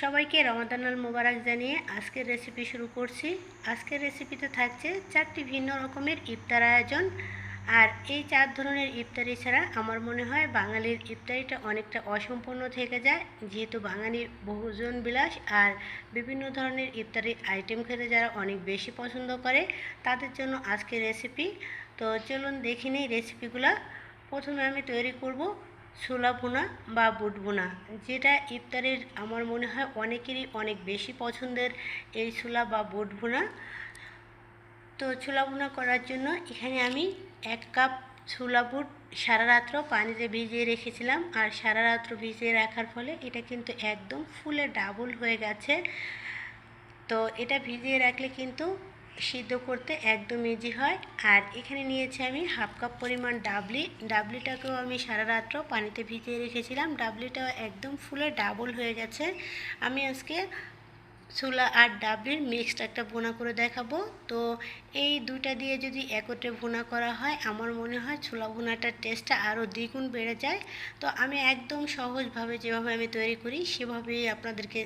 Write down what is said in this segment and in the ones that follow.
সবাইকে রমাদানাল মোবারক জানিয়ে আজকের রেসিপি শুরু করছি। আজকের রেসিপিতে থাকছে চারটি ভিন্ন রকমের ইফতার আয়োজন। আর এই চার ধরনের ইফতারি ছাড়া আমার মনে হয় বাঙালির ইফতারিটা অনেকটা অসম্পূর্ণ থেকে যায়। যেহেতু বাঙালির বহুজন বিলাস আর বিভিন্ন ধরনের ইফতারি আইটেম খেতে যারা অনেক বেশি পছন্দ করে, তাদের জন্য আজকের রেসিপি তো চলুন দেখে নিই রেসিপিগুলো প্রথমে আমি তৈরি করব ছোলা বোনা বা বুট ভুনা, যেটা ইফতারের আমার মনে হয় অনেকেরই অনেক বেশি পছন্দের এই ছোলা বা বুট ভুনা। তো ছোলা বোনা করার জন্য এখানে আমি এক কাপ ছোলা বুট সারা রাত্র পানিতে ভিজিয়ে রেখেছিলাম, আর সারা রাত্র ভিজিয়ে রাখার ফলে এটা কিন্তু একদম ফুলে ডাবল হয়ে গেছে। তো এটা ভিজিয়ে রাখলে কিন্তু সিদ্ধ করতে একদম ইজি হয়। আর এখানে নিয়েছি আমি হাফ কাপ পরিমাণ ডাবলি। ডাবলিটাকেও আমি সারা রাত্র পানিতে ভিজিয়ে রেখেছিলাম। ডাবলিটা একদম ফুলে ডাবল হয়ে গেছে। আমি আজকে ছোলা আর ডাবলির মিক্সড একটা ভুনা করে দেখাবো। তো এই দুইটা দিয়ে যদি একত্রে ভুনা করা হয়, আমার মনে হয় ছোলা ভুনাটার টেস্টটা আরও দ্বিগুণ বেড়ে যায়। তো আমি একদম সহজভাবে যেভাবে আমি তৈরি করি, সেভাবেই আপনাদেরকে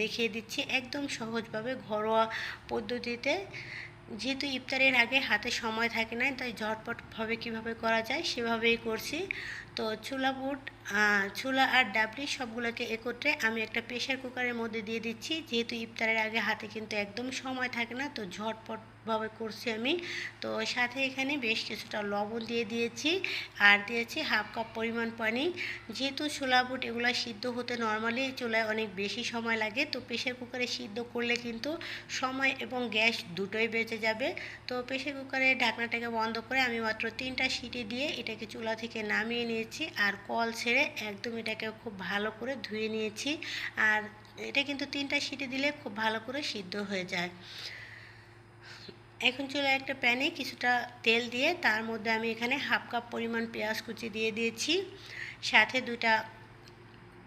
দেখিয়ে দিচ্ছি একদম সহজভাবে ঘরোয়া পদ্ধতিতে। যেহেতু ইফতারের আগে হাতে সময় থাকে না তাই ঝটপটভাবে কীভাবে করা যায় সেভাবেই করছি। তো ছোলা বুট ছোলা আর ডাবলি সবগুলোকে একত্রে আমি একটা প্রেশার কুকারের মধ্যে দিয়ে দিচ্ছি। যেহেতু ইফতারের আগে হাতে কিন্তু একদম সময় থাকে না, তো ঝটপট ভাবে করছি আমি। তো সাথে এখানে বেশ কিছুটা লবণ দিয়ে দিয়েছি আর দিয়েছি হাফ কাপ পরিমাণ পানি। যেহেতু ছোলা বুট এগুলো সিদ্ধ হতে নর্মালি চুলায় অনেক বেশি সময় লাগে, তো প্রেশার কুকারে সিদ্ধ করলে কিন্তু সময় এবং গ্যাস দুটোই বেঁচে যাবে। তো প্রেশার কুকারে ঢাকনাটাকে বন্ধ করে আমি মাত্র তিনটা সিটি দিয়ে এটাকে চুলা থেকে নামিয়ে নিয়েছি। আর কল ছেড়ে একদম এটাকে খুব ভালো করে ধুয়ে নিয়েছি। আর এটা কিন্তু তিনটা সিটি দিলে খুব ভালো করে সিদ্ধ হয়ে যায়। এখন চলে একটা প্যানে কিছুটা তেল দিয়ে তার মধ্যে আমি এখানে হাফ কাপ পরিমাণ পেঁয়াজ কুচি দিয়ে দিয়েছি। সাথে দুটা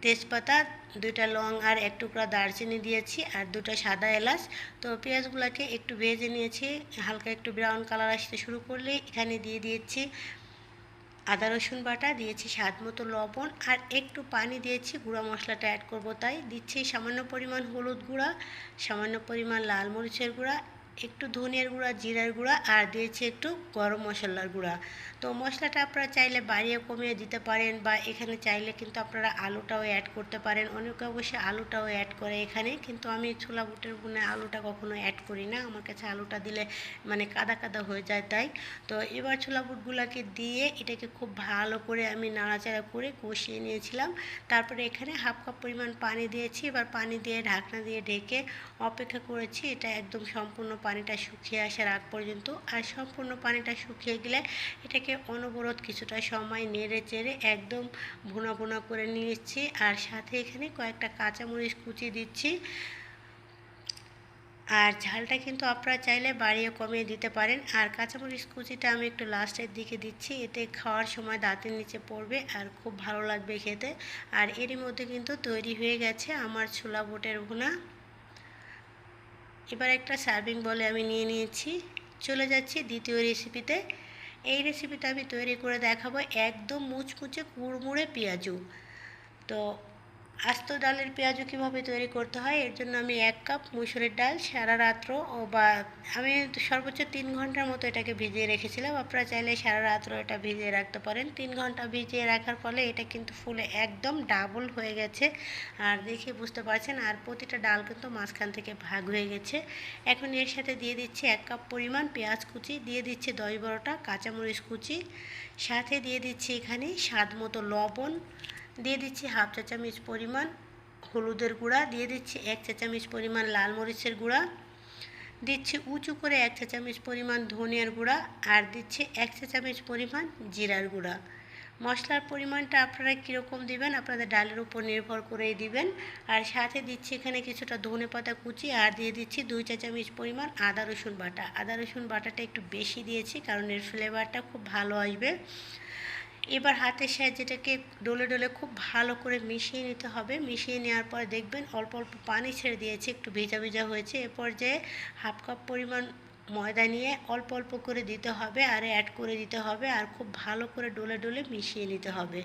তেজপাতা, দুইটা লং আর এক টুকরা দারচিনি দিয়েছি আর দুটা সাদা এলাচ। তো পেঁয়াজগুলোকে একটু ভেজে নিয়েছি, হালকা একটু ব্রাউন কালার আসতে শুরু করলে এখানে দিয়ে দিয়েছি আদা, রসুন বাটা, দিয়েছি স্বাদ মতো লবণ আর একটু পানি দিয়েছি গুঁড়া মশলাটা অ্যাড করব। তাই দিচ্ছি সামান্য পরিমাণ হলুদ গুঁড়া, সামান্য পরিমাণ লাল মরিচের গুঁড়া একটু ধনিয়ার গুঁড়া, জিরার গুঁড়া আর দিয়েছি একটু গরম মশলার গুঁড়া। তো মশলাটা আপনারা চাইলে বাড়িয়ে কমিয়ে দিতে পারেন বা এখানে চাইলে কিন্তু আপনারা আলুটাও অ্যাড করতে পারেন। অনেকে অবশ্যই আলুটাও অ্যাড করে এখানে, কিন্তু আমি ছোলা বুটের গুণে আলুটা কখনো অ্যাড করি না। আমার কাছে আলুটা দিলে মানে কাদা কাদা হয়ে যায় তাই। তো এবার ছোলা বুটগুলোকে দিয়ে এটাকে খুব ভালো করে আমি নাড়াচাড়া করে কষিয়ে নিয়েছিলাম। তারপরে এখানে হাফ কাপ পরিমাণ পানি দিয়েছি। এবার পানি দিয়ে ঢাকনা দিয়ে ঢেকে অপেক্ষা করেছি। এটা একদম সম্পূর্ণ পানিটা শুকিয়ে আসার আগ পর্যন্ত আর সম্পূর্ণ পানিটা শুকিয়ে গেলে এটাকে অনবরত কিছুটা সময় নেড়ে চেড়ে একদম ভুনা ভুনা করে নিয়েছি আর সাথে এখানে কয়েকটা কাঁচামরিচ কুচি দিচ্ছি। আর ঝালটা কিন্তু আপনারা চাইলে বাড়িয়ে কমিয়ে দিতে পারেন। আর কাঁচামরিচ কুচিটা আমি একটু লাস্টের দিকে দিচ্ছি, এতে খাওয়ার সময় দাঁতের নিচে পড়বে আর খুব ভালো লাগবে খেতে। আর এরই মধ্যে কিন্তু তৈরি হয়ে গেছে আমার ছোলা বুটের ভুনা। এবার একটা সার্ভিং বলে আমি নিয়ে নিয়েছি। চলে যাচ্ছি দ্বিতীয় রেসিপিতে এই রেসিপিটা আমি তৈরি করে দেখাবো। একদম মুচমুচে কুড়মুড়ে পেঁয়াজু। তো আস্ত ডালের পেঁয়াজও কীভাবে তৈরি করতে হয়? এর জন্য আমি এক কাপ মুসুরের ডাল সারা রাত্র ও বা আমি সর্বোচ্চ তিন ঘণ্টার মতো এটাকে ভিজিয়ে রেখেছিলাম। আপনারা চাইলে সারা রাত্র এটা ভিজিয়ে রাখতে পারেন। তিন ঘণ্টা ভিজিয়ে রাখার ফলে এটা কিন্তু ফুলে একদম ডাবল হয়ে গেছে। আর দেখে বুঝতে পারছেন, আর প্রতিটা ডাল কিন্তু মাঝখান থেকে ভাগ হয়ে গেছে। এখন এর সাথে দিয়ে দিচ্ছি এক কাপ পরিমাণ পেঁয়াজ কুচি, দিয়ে দিচ্ছি দশ বারোটা কাঁচামরিচ কুচি, সাথে দিয়ে দিচ্ছি এখানে স্বাদ মতো লবণ দিয়ে দিচ্ছি হাফ চা চামচ পরিমাণ হলুদের গুঁড়া, দিয়ে দিচ্ছি এক চা চামচ পরিমাণ লাল মরিচের গুঁড়া, দিচ্ছি উঁচু করে এক চা চামচ পরিমাণ ধনিয়ার গুঁড়া আর দিচ্ছি এক চা চামচ পরিমাণ জিরার গুঁড়া। মশলার পরিমাণটা আপনারা কীরকম দিবেন আপনাদের ডালের উপর নির্ভর করেই দিবেন। আর সাথে দিচ্ছি এখানে কিছুটা ধনে পাতা কুচি আর দিয়ে দিচ্ছি দুই চা চামচ পরিমাণ আদা রসুন বাটা। আদা রসুন বাটাটা একটু বেশি দিয়েছি কারণ এর ফ্লেভারটা খুব ভালো আসবে। এবার হাতের সাহায্যে এটাকে ডলে ডলে খুব ভালো করে মিশিয়ে নিতে হবে। মিশিয়ে নেওয়ার পর দেখবেন অল্প অল্প পানি ছেড়ে দিয়েছে, একটু ভেজা ভেজা হয়েছে। এ পর্যায়ে হাফ কাপ পরিমাণ ময়দা নিয়ে অল্প অল্প করে দিতে হবে আর অ্যাড করে দিতে হবে আর খুব ভালো করে ডলে ডলে মিশিয়ে নিতে হবে।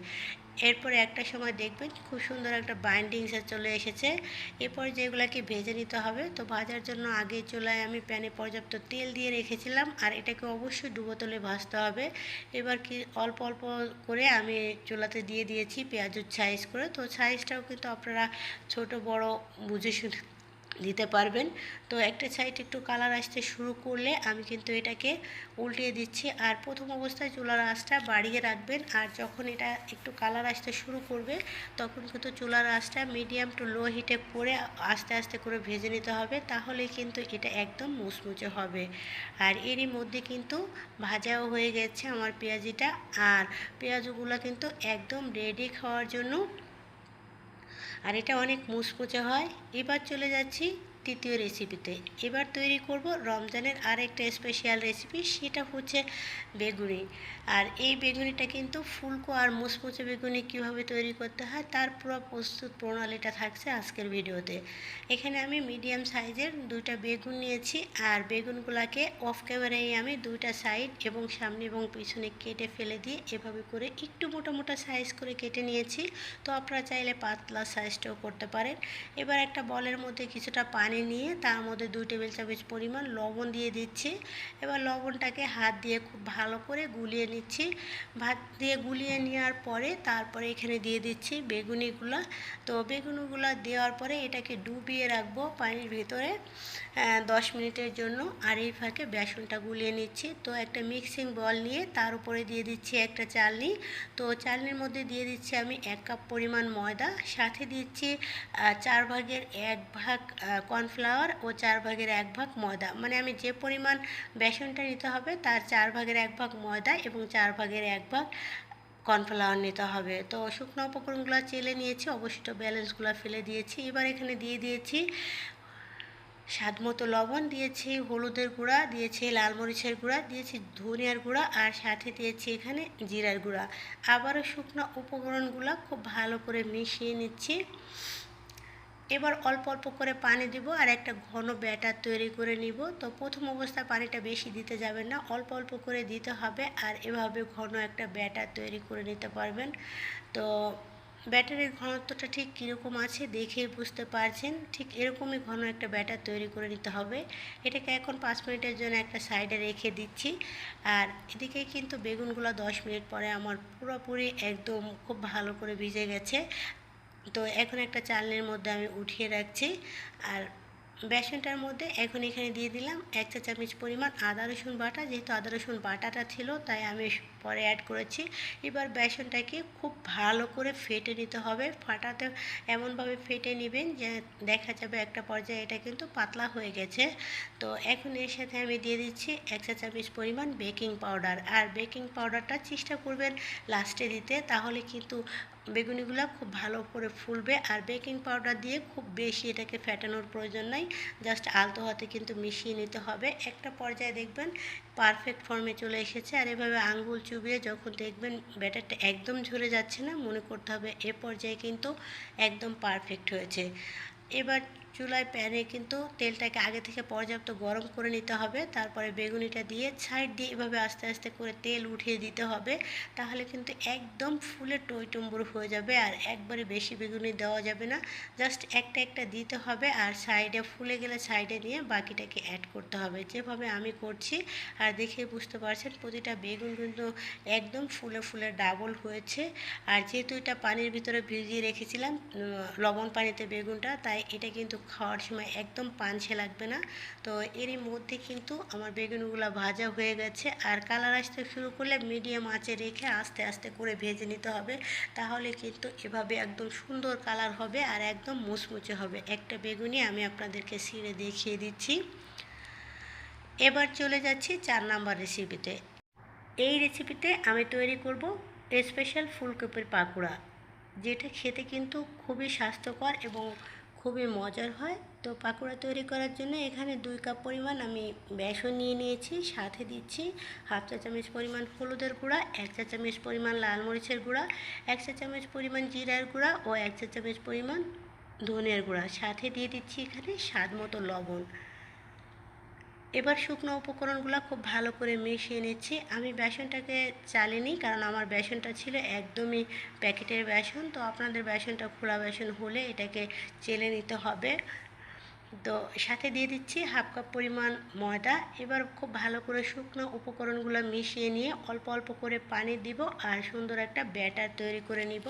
এরপরে একটা সময় দেখবেন খুব সুন্দর একটা বাইন্ডিংসে চলে এসেছে। এরপর যেগুলোকে ভেজে নিতে হবে, তো ভাজার জন্য আগে চুলায় আমি প্যানে পর্যাপ্ত তেল দিয়ে রেখেছিলাম, আর এটাকে অবশ্যই ডুবো তলে ভাজতে হবে। এবার কি অল্প অল্প করে আমি চুলাতে দিয়ে দিয়েছি পেঁয়াজুর সাইজ করে। তো সাইজটাও কিন্তু আপনারা ছোট, বড় বুঝে শুনে দিতে পারবেন। তো একটা সাইড একটু কালার আসতে শুরু করলে আমি কিন্তু এটাকে উল্টিয়ে দিচ্ছি। আর প্রথম অবস্থায় চুলার আঁচটা বাড়িয়ে রাখবেন। আর যখন এটা একটু কালার আসতে শুরু করবে, তখন কিন্তু চুলার আঁচটা মিডিয়াম টু লো হিটে করে আস্তে আস্তে করে ভেজে নিতে হবে। তাহলে কিন্তু এটা একদম মুচমুচে হবে। আর এরই মধ্যে কিন্তু ভাজাও হয়ে গেছে আমার পেঁয়াজিটা। আর পেঁয়াজগুলো কিন্তু একদম রেডি খাওয়ার জন্য আর এটা অনেক মুচমুচে হয়। এবার চলে যাচ্ছি তৃতীয় রেসিপিতে এবার তৈরি করব রমজানের আরেকটা স্পেশাল রেসিপি সেটা হচ্ছে বেগুনি। আর এই বেগুনিটা কিন্তু ফুলকো আর মুচমুচে বেগুনি কীভাবে তৈরি করতে হয়, তার পুরো প্রস্তুত প্রণালীটা থাকছে আজকের ভিডিওতে। এখানে আমি মিডিয়াম সাইজের দুইটা বেগুন নিয়েছি, আর বেগুনগুলোকে অফ ক্যামেরায় আমি দুইটা সাইড এবং সামনে এবং পিছনে কেটে ফেলে দিয়ে এভাবে করে একটু মোটা মোটা সাইজ করে কেটে নিয়েছি। তো আপনারা চাইলে পাতলা সাইজটাও করতে পারেন। এবার একটা বলের মধ্যে কিছুটা পানি নিয়ে তার মধ্যে দুই টেবিল চামচ পরিমাণ লবণ দিয়ে দিচ্ছি। এবার লবণটাকে হাত দিয়ে খুব ভালো করে গুলিয়ে নিচ্ছি। ভাত দিয়ে গুলিয়ে নেওয়ার পরে তারপরে এখানে দিয়ে দিচ্ছি বেগুনিগুলা। তো বেগুনিগুলো দেওয়ার পরে এটাকে ডুবিয়ে রাখব পানির ভিতরে দশ মিনিটের জন্য। আর এই ফাঁকে বেসনটা গুলিয়ে নিচ্ছি। তো একটা মিক্সিং বল নিয়ে তার উপরে দিয়ে দিচ্ছি একটা চালনি। তো চালনির মধ্যে দিয়ে দিচ্ছি আমি এক কাপ পরিমাণ ময়দা। সাথে দিচ্ছি চার ভাগের এক ভাগ কর্নফ্লাওয়ার ও চার ভাগের এক ভাগ ময়দা। মানে আমি যে পরিমাণ বেসনটা নিতে হবে, তার চার ভাগের এক ভাগ ময়দা এবং চার ভাগের এক ভাগ কর্নফ্লাওয়ার নিতে হবে। তো শুকনো উপকরণগুলো চেলে নিয়েছি, অবশিষ্ট ব্যালেন্সগুলো ফেলে দিয়েছি। এবার এখানে দিয়ে দিয়েছি স্বাদ মতো লবণ, দিয়েছি হলুদের গুঁড়া, দিয়েছি লাল মরিচের গুঁড়া, দিয়েছি ধনিয়ার গুঁড়া আর সাথে দিয়েছি এখানে জিরার গুঁড়া। আবারও শুকনো উপকরণগুলো খুব ভালো করে মিশিয়ে নিচ্ছি। এবার অল্প অল্প করে পানি দিব আর একটা ঘন ব্যাটার তৈরি করে নিব। তো প্রথম অবস্থায় পানিটা বেশি দিতে যাবেন না, অল্প অল্প করে দিতে হবে আর এভাবে ঘন একটা ব্যাটার তৈরি করে নিতে পারবেন। তো ব্যাটারের ঘনত্বটা ঠিক কীরকম আছে দেখে বুঝতে পারছেন, ঠিক এরকমই ঘন একটা ব্যাটার তৈরি করে নিতে হবে। এটাকে এখন পাঁচ মিনিটের জন্য একটা সাইডে রেখে দিচ্ছি। আর এদিকে কিন্তু বেগুনগুলো দশ মিনিট পরে আমার পুরোপুরি একদম খুব ভালো করে ভিজে গেছে। তো এখন একটা চালনির মধ্যে আমি উঠিয়ে রাখছি। আর বেসনটার মধ্যে এখন এখানে দিয়ে দিলাম এক চা চামচ পরিমাণ আদা রসুন বাটা। যেহেতু আদা রসুন বাটাটা ছিল, তাই আমি পরে অ্যাড করেছি। এবার বেসনটাকে খুব ভালো করে ফেটে নিতে হবে। ফাটাতে এমনভাবে ফেটে নেবেন যে দেখা যাবে একটা পর্যায়ে এটা কিন্তু পাতলা হয়ে গেছে। তো এখন এর সাথে আমি দিয়ে দিচ্ছি এক চা চামচ পরিমাণ বেকিং পাউডার। আর বেকিং পাউডারটা চেষ্টা করবেন লাস্টে দিতে, তাহলে কিন্তু বেগুনিগুলো খুব ভালো করে ফুলবে আর বেকিং পাউডার দিয়ে খুব বেশি এটাকে ফ্যাটানোর প্রয়োজন নাই জাস্ট আলতো হাতে কিন্তু মিশিয়ে নিতে হবে। একটা পর্যায়ে দেখবেন পারফেক্ট ফর্মে চলে এসেছে আর এভাবে আঙ্গুল চুবিয়ে যখন দেখবেন ব্যাটারটা একদম ঝরে যাচ্ছে না, মনে করতে হবে এ পর্যায়ে কিন্তু একদম পারফেক্ট হয়েছে। এবার চুলায় প্যানে কিন্তু তেলটাকে আগে থেকে পর্যাপ্ত গরম করে নিতে হবে। তারপরে বেগুনিটা দিয়ে সাইড দিয়ে এভাবে আস্তে আস্তে করে তেল উঠিয়ে দিতে হবে। তাহলে কিন্তু একদম ফুলে টইটম্বুর হয়ে যাবে আর একবারে বেশি বেগুনি দেওয়া যাবে না। জাস্ট একটা একটা দিতে হবে আর সাইডে ফুলে গেলে সাইডে নিয়ে বাকিটাকে অ্যাড করতে হবে। যেভাবে আমি করছি আর দেখে বুঝতে পারছেন প্রতিটা বেগুন কিন্তু একদম ফুলে ফুলে ডাবল হয়েছে। আর যেহেতু এটা পানির ভিতরে ভিজিয়ে রেখেছিলাম লবণ পানিতে বেগুনটা, তাই এটা কিন্তু খাওয়ার সময় একদম পাঞ্ছে লাগবে না। তো এরই মধ্যে কিন্তু আমার বেগুনগুলো ভাজা হয়ে গেছে। আর কালার আসতে শুরু করলে মিডিয়াম আঁচে রেখে আস্তে আস্তে করে ভেজে নিতে হবে। তাহলে কিন্তু এভাবে একদম সুন্দর কালার হবে আর একদম মুচমুচে হবে। একটা বেগুনি আমি আপনাদেরকে ছিঁড়ে দেখিয়ে দিচ্ছি। এবার চলে যাচ্ছি চার নাম্বার রেসিপিতে এই রেসিপিতে আমি তৈরি করব স্পেশাল ফুলকপির পাকোড়া, যেটা খেতে কিন্তু খুবই স্বাস্থ্যকর এবং খুবই মজার হয়। তো পাকোড়া তৈরি করার জন্য এখানে দুই কাপ পরিমাণ আমি বেসন নিয়ে নিয়েছি, সাথে দিচ্ছি হাফ চা চামচ পরিমাণ হলুদের গুঁড়া, এক চা চামচ পরিমাণ লাল মরিচের গুঁড়া, এক চা চামচ পরিমাণ জিরার গুঁড়া ও এক চা চামচ পরিমাণ ধনের গুঁড়া। সাথে দিয়ে দিচ্ছি এখানে স্বাদ মতো লবণ। এবার শুকনো উপকরণগুলো খুব ভালো করে মিশিয়ে নিচ্ছি। আমি বেসনটাকে চালিনি কারণ আমার বেসনটা ছিল একদমই প্যাকেটের বেসন। তো আপনাদের বেসনটা খোলা বেসন হলে এটাকে চেলে নিতে হবে। তো সাথে দিয়ে দিচ্ছি হাফ কাপ পরিমাণ ময়দা। এবার খুব ভালো করে শুকনো উপকরণগুলো মিশিয়ে নিয়ে অল্প অল্প করে পানি দিব আর সুন্দর একটা ব্যাটার তৈরি করে নিব।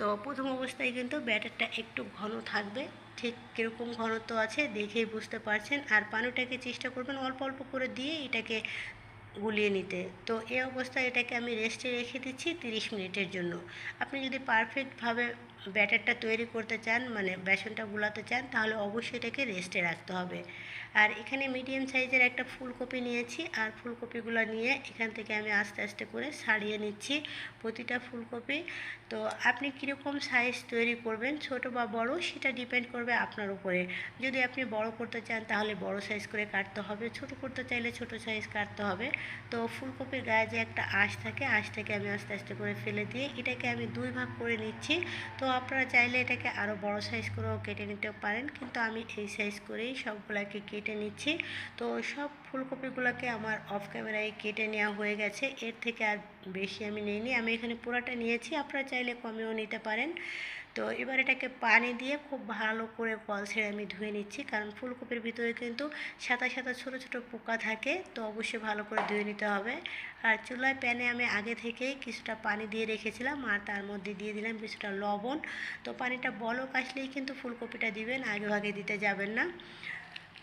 তো প্রথম অবস্থায় কিন্তু ব্যাটারটা একটু ঘন থাকবে। ঠিক কীরকম ঘনত্ব আছে দেখেই বুঝতে পারছেন। আর পানিটাকে চেষ্টা করবেন অল্প অল্প করে দিয়ে এটাকে গুলিয়ে নিতে। তো এই অবস্থায় এটাকে আমি রেস্টে রেখে দিচ্ছি তিরিশ মিনিটের জন্য। আপনি যদি পারফেক্টভাবে ব্যাটারটা তৈরি করতে চান মানে বেসনটা গুলাতে চান, তাহলে অবশ্যই এটাকে রেস্টে রাখতে হবে। আর এখানে মিডিয়াম সাইজের একটা ফুলকপি নিয়েছি, আর ফুলকপিগুলো নিয়ে এখান থেকে আমি আস্তে আস্তে করে সারিয়ে নিচ্ছি প্রতিটা ফুলকপি। তো আপনি কীরকম সাইজ তৈরি করবেন, ছোট বা বড়, সেটা ডিপেন্ড করবে আপনার উপরে। যদি আপনি বড় করতে চান, তাহলে বড় সাইজ করে কাটতে হবে, ছোট করতে চাইলে ছোট সাইজ কাটতে হবে। তো ফুলকপির গায়ে যে একটা আঁশ থাকে, আঁশটাকে আমি আস্তে আস্তে করে ফেলে দিয়ে এটাকে আমি দুই ভাগ করে নিচ্ছি। তো আপনারা চাইলে এটাকে আরও বড় সাইজ করেও কেটে নিতে পারেন, কিন্তু আমি এই সাইজ করেই সবগুলোকে কেটে নিচ্ছি। তো সব ফুলকপিগুলোকে আমার অফ ক্যামেরায় কেটে নেওয়া হয়ে গেছে, এর থেকে আর বেশি আমি নিইনি। আমি এখানে পুরাটা নিয়েছি, আপনারা চাইলে কমেও নিতে পারেন। তো এবার এটাকে পানি দিয়ে খুব ভালো করে কল ছেড়ে আমি ধুয়ে নিচ্ছি, কারণ ফুলকপির ভিতরে কিন্তু সাদা সাদা ছোট ছোট পোকা থাকে, তো অবশ্যই ভালো করে ধুয়ে নিতে হবে। আর চুলায় প্যানে আমি আগে থেকেই কিছুটা পানি দিয়ে রেখেছিলাম, আর তার মধ্যে দিয়ে দিলাম কিছুটা লবণ। তো পানিটা বলক আসলেই কিন্তু ফুলকপিটা দিবেন, আগে ভাগে দিতে যাবেন না।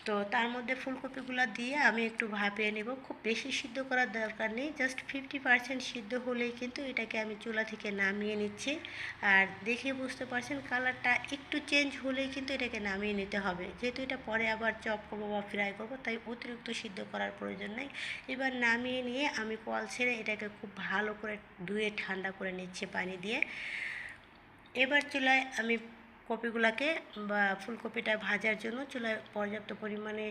তো তার মধ্যে ফুলকপিগুলো দিয়ে আমি একটু ভাপিয়ে নেব। খুব বেশি সিদ্ধ করার দরকার নেই জাস্ট ফিফটি পার্সেন্ট সিদ্ধ হলেই কিন্তু এটাকে আমি চুলা থেকে নামিয়ে নিচ্ছি। আর দেখে বুঝতে পারছেন, কালারটা একটু চেঞ্জ হলেই কিন্তু এটাকে নামিয়ে নিতে হবে। যেহেতু এটা পরে আবার চপ করব বা ফ্রাই করব, তাই অতিরিক্ত সিদ্ধ করার প্রয়োজন নেই। এবার নামিয়ে নিয়ে আমি কল ছেড়ে এটাকে খুব ভালো করে ধুয়ে ঠান্ডা করে নিচ্ছি পানি দিয়ে। এবার চুলায় আমি কপিগুলোকে বা ফুলকপিটা ভাজার জন্য চুলায় পর্যাপ্ত পরিমাণে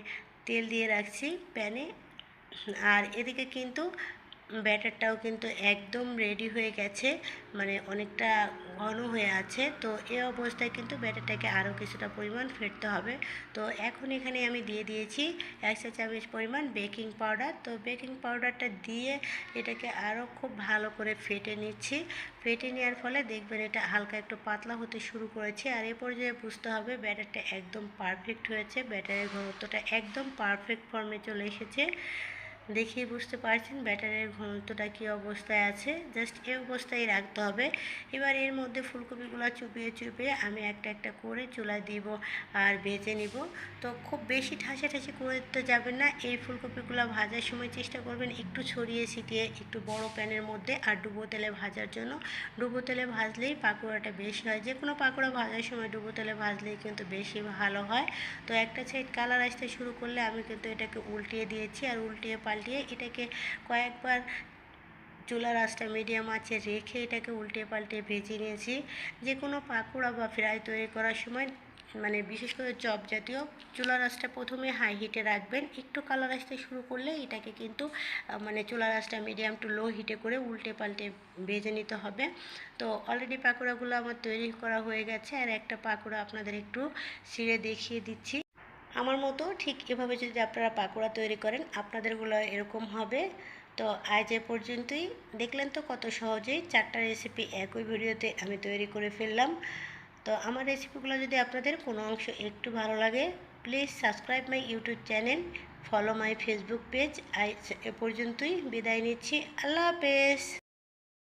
তেল দিয়ে রাখছি প্যানে। আর এদিকে কিন্তু ব্যাটারটাও কিন্তু একদম রেডি হয়ে গেছে মানে অনেকটা ঘন হয়ে আছে, তো এই অবস্থায় কিন্তু ব্যাটারটাকে আরও কিছুটা পরিমাণ ফেটতে হবে। তো এখন এখানে আমি দিয়ে দিয়েছি একশো চামচ পরিমাণ বেকিং পাউডার, তো বেকিং পাউডারটা দিয়ে এটাকে আরও খুব ভালো করে ফেটে নিচ্ছি। ফেটে নেওয়ার ফলে দেখবেন এটা হালকা একটু পাতলা হতে শুরু করেছে, আর এ পর্যায়ে বুঝতে হবে ব্যাটারটা একদম পারফেক্ট হয়েছে, ব্যাটারের ঘনত্বটা একদম পারফেক্ট ফর্মে চলে এসেছে। দেখেই বুঝতে পারছেন ব্যাটারের ঘনত্বটা কী অবস্থায় আছে। জাস্ট এই অবস্থায় রাখতে হবে। এবার এর মধ্যে ফুলকপিগুলো চুপিয়ে চুপিয়ে আমি একটা একটা করে চুলা দিব আর ভেজে নিব। তো খুব বেশি ঠাসি করতে যাবেন না। এই ফুলকপিগুলো ভাজার সময় চেষ্টা করবেন একটু ছড়িয়ে ছিটিয়ে একটু বড় প্যানের মধ্যে আর ডুবো তেলে ভাজার জন্য। ডুবো তেলে ভাজলেই পাকোড়াটা বেশি হয়। যে কোনো পাকোড়া ভাজার সময় ডুবো তেলে ভাজলেই কিন্তু বেশি ভালো হয়। তো একটা সাইড কালার আসতে শুরু করলে আমি কিন্তু এটাকে উল্টিয়ে দিয়েছি। আর উল্টিয়ে পাল পাল্টিয়ে এটাকে কয়েকবার চুলার আঁচটা মিডিয়াম আছে রেখে এটাকে উল্টে পাল্টে ভেজে নিয়েছি। যে কোনো পাকোড়া বা ফ্রাই তৈরি করার সময় মানে বিশেষ করে চপ জাতীয়, চুলার আঁচটা প্রথমে হাই হিটে রাখবেন। একটু কালার আসতে শুরু করলে এটাকে কিন্তু মানে চুলার আঁচটা মিডিয়াম টু লো হিটে করে উল্টে পাল্টে ভেজে নিতে হবে। তো অলরেডি পাকোড়াগুলো আমার তৈরি করা হয়ে গেছে। আর একটা পাকোড়া আপনাদের একটু ছিঁড়ে দেখিয়ে দিচ্ছি। আমার মতো ঠিক এভাবে যদি আপনারা পাকোড়া তৈরি করেন, আপনাদেরগুলো এরকম হবে। তো আজ এ পর্যন্তই। দেখলেন তো কত সহজেই চারটা রেসিপি একই ভিডিওতে আমি তৈরি করে ফেললাম। তো আমার রেসিপিগুলো যদি আপনাদের কোনো অংশ একটু ভালো লাগে please subscribe my YouTube channel follow my Facebook page আজ এ পর্যন্তই। বিদায় নিচ্ছি। আল্লাহ হাফেজ।